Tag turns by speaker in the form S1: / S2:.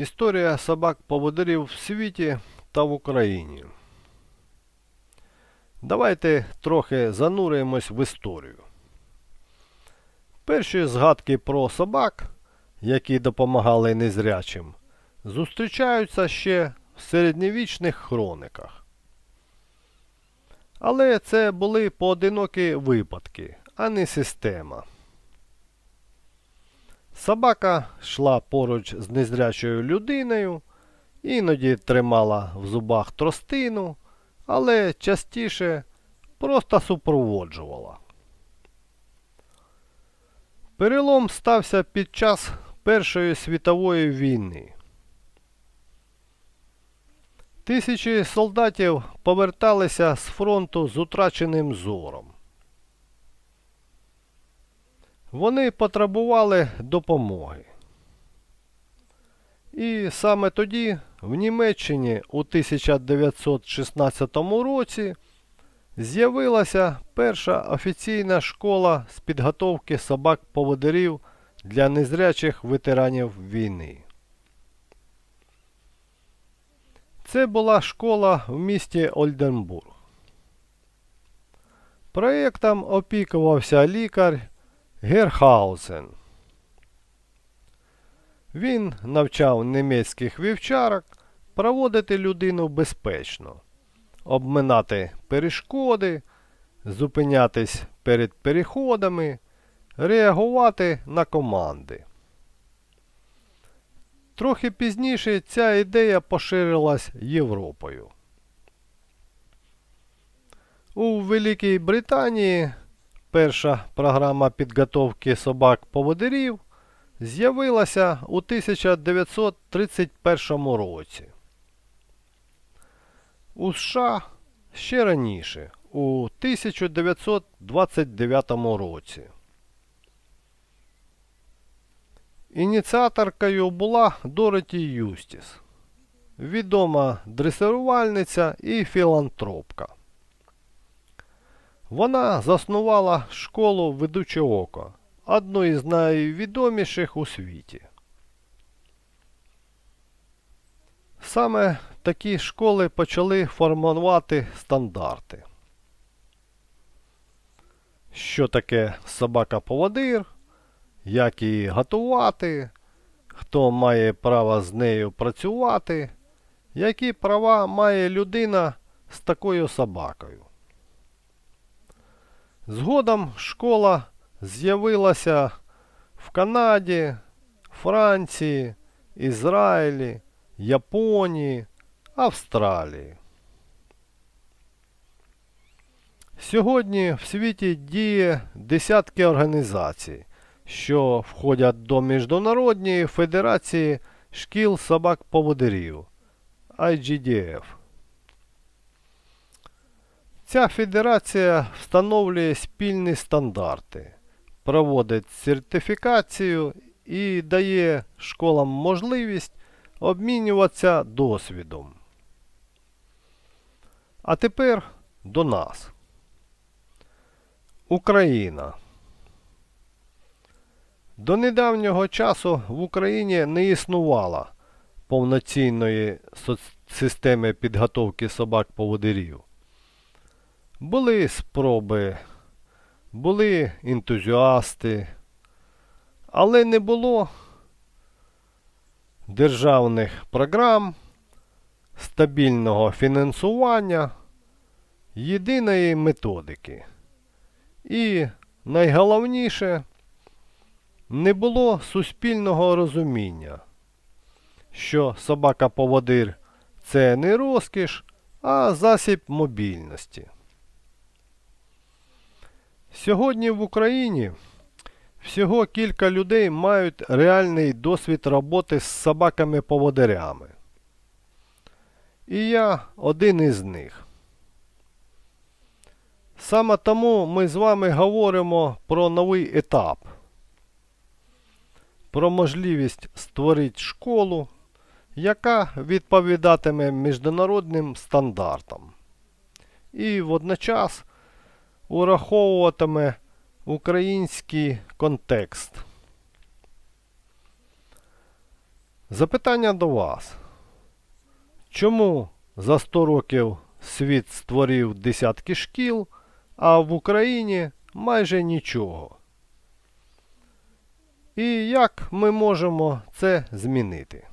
S1: Історія собак-поводирів в світі та в Україні. Давайте трохи зануримось в історію. Перші згадки про собак, які допомагали незрячим, зустрічаються ще в середньовічних хрониках. Але це були поодинокі випадки, а не система. Собака йшла поруч з незрячою людиною, іноді тримала в зубах тростину, але частіше просто супроводжувала. Перелом стався під час Першої світової війни. Тисячі солдатів поверталися з фронту з утраченим зором. Вони потребували допомоги. І саме тоді, в Німеччині у 1916 році, з'явилася перша офіційна школа з підготовки собак-поводирів для незрячих ветеранів війни. Це була школа в місті Ольденбург. Проєктом опікувався лікар Герхаузен. Він навчав німецьких вівчарок проводити людину безпечно, обминати перешкоди, зупинятись перед переходами, реагувати на команди. Трохи пізніше ця ідея поширилась Європою. У Великій Британії перша програма підготовки собак-поводирів з'явилася у 1931 році. У США ще раніше, у 1929 році. Ініціаторкою була Дороті Юстіс, відома дресирувальниця і філантропка. Вона заснувала школу ведуче око, одну із найвідоміших у світі. Саме такі школи почали формувати стандарти. Що таке собака-поводир, як її готувати, хто має право з нею працювати, які права має людина з такою собакою. Згодом школа з'явилася в Канаді, Франції, Ізраїлі, Японії, Австралії. Сьогодні в світі діє десятки організацій, що входять до Міжнародної федерації шкіл собак-поводирів IGDF. Ця федерація встановлює спільні стандарти, проводить сертифікацію і дає школам можливість обмінюватися досвідом. А тепер до нас. Україна. До недавнього часу в Україні не існувало повноцінної системи підготовки собак-поводирів. Були спроби, були ентузіасти, але не було державних програм, стабільного фінансування, єдиної методики. І найголовніше, не було суспільного розуміння, що собака-поводир це не розкіш, а засіб мобільності. Сьогодні в Україні всього кілька людей мають реальний досвід роботи з собаками-поводирями. І я один із них. Саме тому ми з вами говоримо про новий етап, про можливість створити школу, яка відповідатиме міжнародним стандартам. І водночас ураховуватиме український контекст. Запитання до вас. Чому за 100 років світ створив десятки шкіл, а в Україні майже нічого? І як ми можемо це змінити?